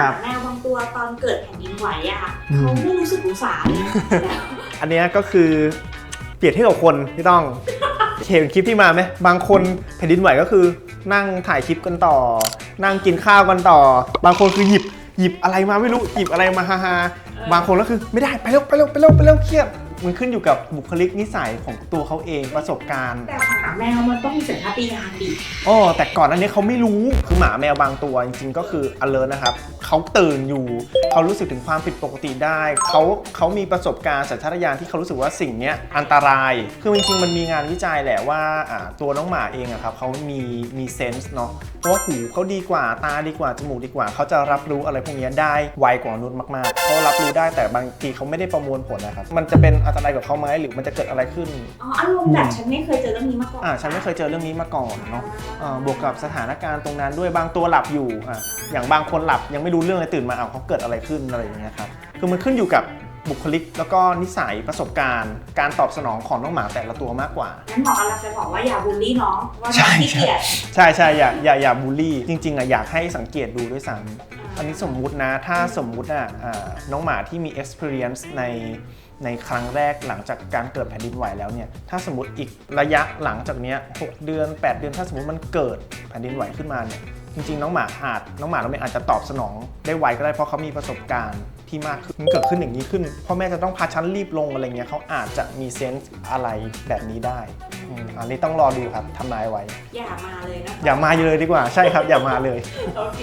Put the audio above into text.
ครัมาบแมวบางตัวตอนเกิดแผ่นดินไหวอะค่ะอืมเขาไม่รู้สึกสงสารอันเนี้ยก็คือเปรียบเทียบกับคนที่ต้องเห็นคลิปที่มาไหมบางคนแผ่นดินไหวก็คือ นั่งถ่ายคลิปกันต่อ นั่งกินข้าวกันต่อ บางคนคือหยิบหยิบอะไรมาไม่รู้หยิบอะไรมาฮาฮาๆบางคนก็คือไม่ได้ไปเร็วไปเร็วไปเร็วไปเร็วเครียด มันขึ้นอยู่กับบุคลิกนิสัยของตัวเขาเองประสบการณ์แต่หมาแมวมันต้องมีสัญชาตญาณดิอ๋อแต่ก่อนอันนี้เขาไม่รู้คือหมาแมวบางตัวจริงๆก็คือ alert นะครับเขาตื่นอยู่เขารู้สึกถึงความผิดปกติได้เขาเขามีประสบการณ์สัญชาตญาณที่เขารู้สึกว่าสิ่งเนี้ยอันตราย คือจริงๆมันมีงานวิจัยแหละว่าอ่าตัวน้องหมาเองอะครับเขามีมีเซนส์เนาะเพราะว่าหูเขาดีกว่าตาดีกว่าจมูกดีกว่าเขาจะรับรู้อะไรพวกเนี้ยได้ไวกว่ามนุษย์มากๆเขารับรู้ได้แต่บางทีเขาไม่ได้ประมวลผลนะครับมันจะเป็นอันตรายกับเขาไหมหรือมันจะเกิดอะไรขึ้น อ๋ออารมณ์แบบฉันไม่เคยเจอเรื่องนี้มาก่อนอ่าฉันไม่เคยเจอเรื่องนี้มาก่อนเนาะอ่าบวกกับสถานการณ์ตรงนั้นด้วยบางตัวหลับอยู่อะอย่างบางคนหลับยังไม่รู้เรื่องเลยตื่นมาเอาวเขาเกิดอะไรขึ้นอะไรอย่างเงี้ยครับคือมันขึ้นอยู่กับบุคลิก แล้วก็นิสัยประสบการณ์ การตอบสนองของน้องหมาแต่ละตัวมากกว่า งั้นหมอกำลังจะบอกว่าอย่าบูลลี่น้องว่าใช่น้องขี้เกียจใช่ใช่อย่าอย่าอย่าบูลลี่ จริงๆอะอยากให้สังเกตดูด้วยซ้ำ อันนี้สมมุตินะถ้าสมมุติอะอ่าน้องหมาที่มี experience ในในครั้งแรกหลังจากการเกิดแผ่นดินไหวแล้วเนี่ยถ้าสมมติอีกระยะหลังจากเนี้ย6เดือน 8 เดือนถ้าสมมติมันเกิดแผ่นดินไหวขึ้นมาเนี่ยจริงๆ น้องหมาอาจน้องหมาเราไม่อาจจะตอบสนองได้ไวก็ได้เพราะเขามีประสบการณ์ที่มากขึ้นมันเกิดขึ้นอย่างนี้ขึ้นพ่อแม่จะต้องพาชั้นรีบลงอะไรเงี้ยเขาอาจจะมีเซนส์อะไรแบบนี้ได้อืมอันนี้ต้องรอดูครับทำนายไว้ อย่ามาเลยนะคะอย่ามาเลยดีกว่าใช่ครับ อย่ามาเลยโอเค